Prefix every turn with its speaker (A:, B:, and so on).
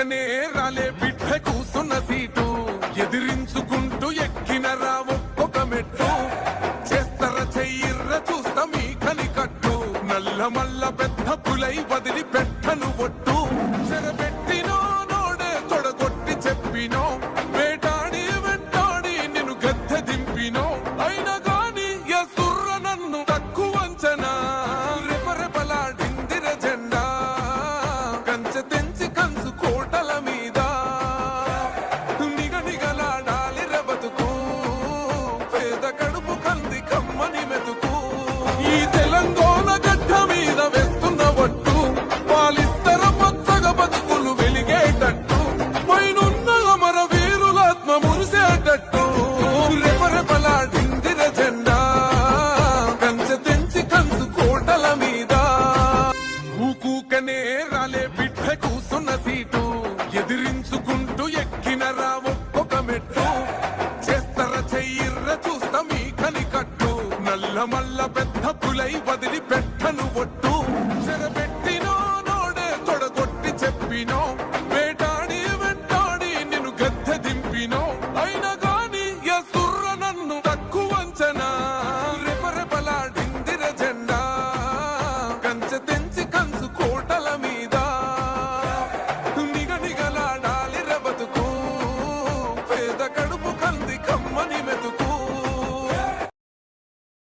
A: ఊకనే రాలే బిడ్డ కూసున్న సీటు. ఎదిరించుకుంటూ ఎక్కిన రా ఒక్కొక్క మెట్టు. చేస్తర చెయ్యిర్ర చూస్తా మీ కని కట్టు నల్ల మల్ల పెద్ద పులై వదిలి పెట్టను ఒట్టు. చెరబెట్టినో నోడే తొడగొట్టి చెప్పినో. వేటాడి వెంటాడి నిన్ను గద్దె దింపినో. అయినా మురిసేటట్టు రెపరెపలాడిందిర జెండా కంచె తెంచి కంచు కోటల మీద. ఊకూకనే రాలే బిడ్డ కూసున్న సీటు ఎదిరించుకుంటూ ఎక్కిన రా ఒక్కొక్క మెట్టు. చేస్తర చెయ్యిర్ర చూస్తా మీ కని కట్టు నల్ల మల్ల పెద్ద పులై వదిలి పెట్టను ఒట్టు. to think